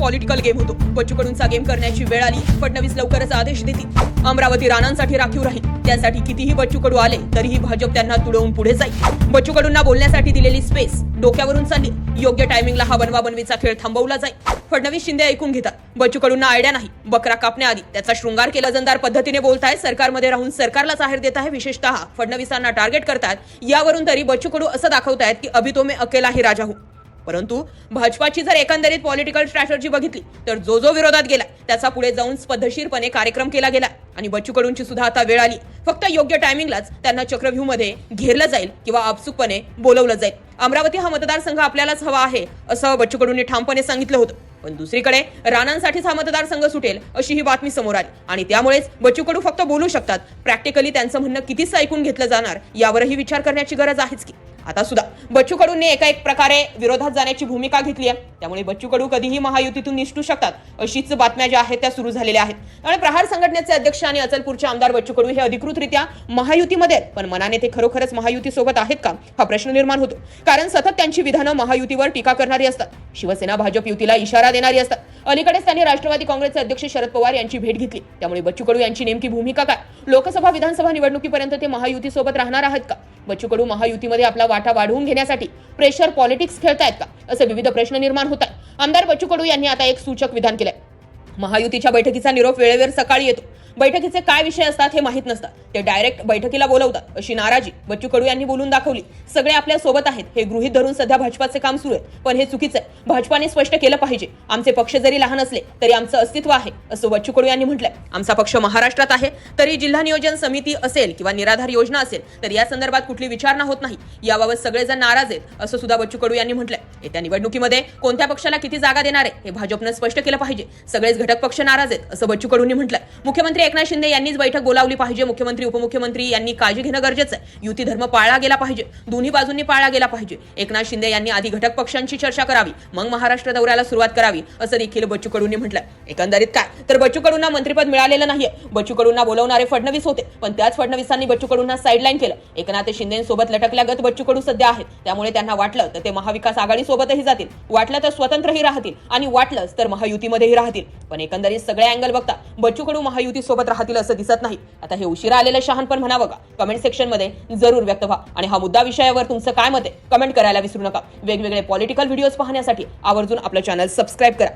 Political game होतो. Bachchu कडूंचा game करण्याची वेळ आली. फडणवीस लवकरच आदेश देतील. अमरावती राणांसाठी राखीव राहील. त्यासाठी कितीही बच्चू कडू आले तरीही भाजप त्यांना तुडवून पुढे जाईल. बच्चू कडूंना बोलण्यासाठी दिलेली स्पेस डोक्यावरून चालली. योग्य टायमिंगला हा बनवा बनवीचा खेळ थांबवला जाईल. फडणवीस शिंदे ऐकून घेतात. बच्चू कडूंना आयडिया नाही. बकरा कापण्याआधी त्याचा शृंगार केला जंदार पद्धतीने बोलतायत सरकारमध्ये राहून सरकारला जाहीर देत आहे विशेषतः फडणवीसांना टार्गेट करतात. यावरून तरी बच्चू कडू असं दाखवतायत की अभितो मे अकेला ही राजा हूं परंतु भाजपाची जर एकंदरीत पॉलिटिकल स्ट्रॅटर्जी बघितली तर जो जो विरोधात गेला त्याचा पुढे जाऊन पद्धतशीरपणे कार्यक्रम केला गेला. आणि बच्चू कडूंची सुद्धा आता वेळ आली. फक्त योग्य टायमिंगलाच त्यांना चक्रव्यूहमध्ये घेरलं जाईल किंवा आपसुकपणे बोलवलं जाईल. अमरावती हा मतदारसंघ आपल्यालाच हवा आहे असं बच्चू कडूंनी ठामपणे सांगितलं होतं. पण दुसरीकडे राणांसाठीच हा मतदारसंघ सुटेल अशी ही बातमी समोर आली. आणि त्यामुळेच बच्चू कडू फक्त बोलू शकतात. प्रॅक्टिकली त्यांचं म्हणणं कितीच ऐकून घेतलं जाणार यावरही विचार करण्याची गरज आहेच की. आता सुद्धा बच्चू कडूंनी एका एक प्रकारे विरोधात जाण्याची भूमिका घेतली आहे. त्यामुळे बच्चू कडू कधीही महायुतीतून निष्ठू शकतात अशीच बातम्या ज्या आहेत त्या सुरू झालेल्या आहेत. त्यामुळे प्रहार संघटनेचे अध्यक्ष आणि अचलपूरचे आमदार बच्चू कडू हे अधिकृतरित्या महायुतीमध्ये आहेत. पण मनाने ते खरोखरच महायुती सोबत आहेत का? हा प्रश्न निर्माण होतो. कारण सतत त्यांची विधानं महायुतीवर टीका करणारी असतात. शिवसेना भाजप युतीला इशारा देणारी असतात. अलीकडेच त्यांनी राष्ट्रवादी काँग्रेसचे अध्यक्ष शरद पवार यांची भेट घेतली. त्यामुळे बच्चू कडू यांची नेमकी भूमिका काय? लोकसभा विधानसभा निवडणुकीपर्यंत ते महायुती सोबत राहणार आहेत का? बच्चू कडू महायुतीमध्ये आपला वाटा वाढवून घेण्यासाठी प्रेशर पॉलिटिक्स खेळतायत का? असे विविध प्रश्न निर्माण होत आहेत. आमदार बच्चू कडू यांनी आता एक सूचक विधान केलंय. महायुतीच्या बैठकीचा निरोप वेळेवर सकाळी येतो. बैठकीचे काय विषय असतात हे माहीत नसतात. ते डायरेक्ट बैठकीला बोलवतात. अशी नाराजी बच्चू कडू यांनी बोलून दाखवली. सगळे आपल्यासोबत आहेत. हे गृहित धरून सध्या भाजपाचे काम सुरू आहे. पण हे चुकीचं आहे. भाजपाने स्पष्ट केलं पाहिजे. आमचे पक्ष जरी लहान असले तरी आमचं अस्तित्व आहे असं बच्चू कडू यांनी म्हटलंय. आमचा पक्ष महाराष्ट्रात आहे. तरी जिल्हा नियोजन समिती असेल किंवा निराधार योजना असेल तर या संदर्भात कुठली विचारणा होत नाही. याबाबत सगळेजण नाराज आहेत असं सुद्धा बच्चू कडू यांनी म्हटलंय. येत्या निवडणुकीमध्ये कोणत्या पक्षाला किती जागा देणार आहे हे भाजपनं स्पष्ट केलं पाहिजे. सगळेच घटक पक्ष नाराज आहेत असं बच्चू कडूंनी म्हटलंय. मुख्यमंत्री एकनाथ शिंदे यांनीच बैठक बोलावली पाहिजे. मुख्यमंत्री उपमुख्यमंत्री यांनी काळजी घेणं गरजेचं आहे. युती धर्म पाळला गेला पाहिजे. दोन्ही बाजूंनी पाळला गेला पाहिजे. एकनाथ शिंदे यांनी आधी घटक पक्षांची चर्चा करावी. मग महाराष्ट्र दौऱ्याला सुरुवात करावी असं देखील बच्चू कडूंनी म्हटलं एकंदरीत काय? तर बच्चू कडूंना मंत्रिपद मिळालेलं नाहीये. बच्चू कडूंना बोलवणारे फडणवीस होते. पण त्याच फडणवीसांनी बच्चू कडूंना साईडलाईन केलं. एकनाथ शिंदेसोबत लटकल्यागत बच्चू कडू सध्या आहेत. त्यामुळे त्यांना वाटलं तर ते महाविकास आघाडी सोबतही जातील. वाटलं तर स्वतंत्रही राहतील. आणि वाटलंच तर महायुतीमध्येही राहतील. पण एकंदरीत सगळे अँगल बघता बच्चू कडू महायुती सोबत राहतील असं दिसत नाही. आता हे उशिरा आलेलं शहाणपण म्हणावं का? कमेंट सेक्शनमध्ये जरूर व्यक्त व्हा. आणि हा मुद्दा विषयावर तुमचं काय मत आहे? कमेंट करायला विसरू नका. वेगवेगळे पॉलिटिकल व्हिडिओज पाहण्यासाठी आवर्जून आपलं चॅनल सबस्क्राईब करा.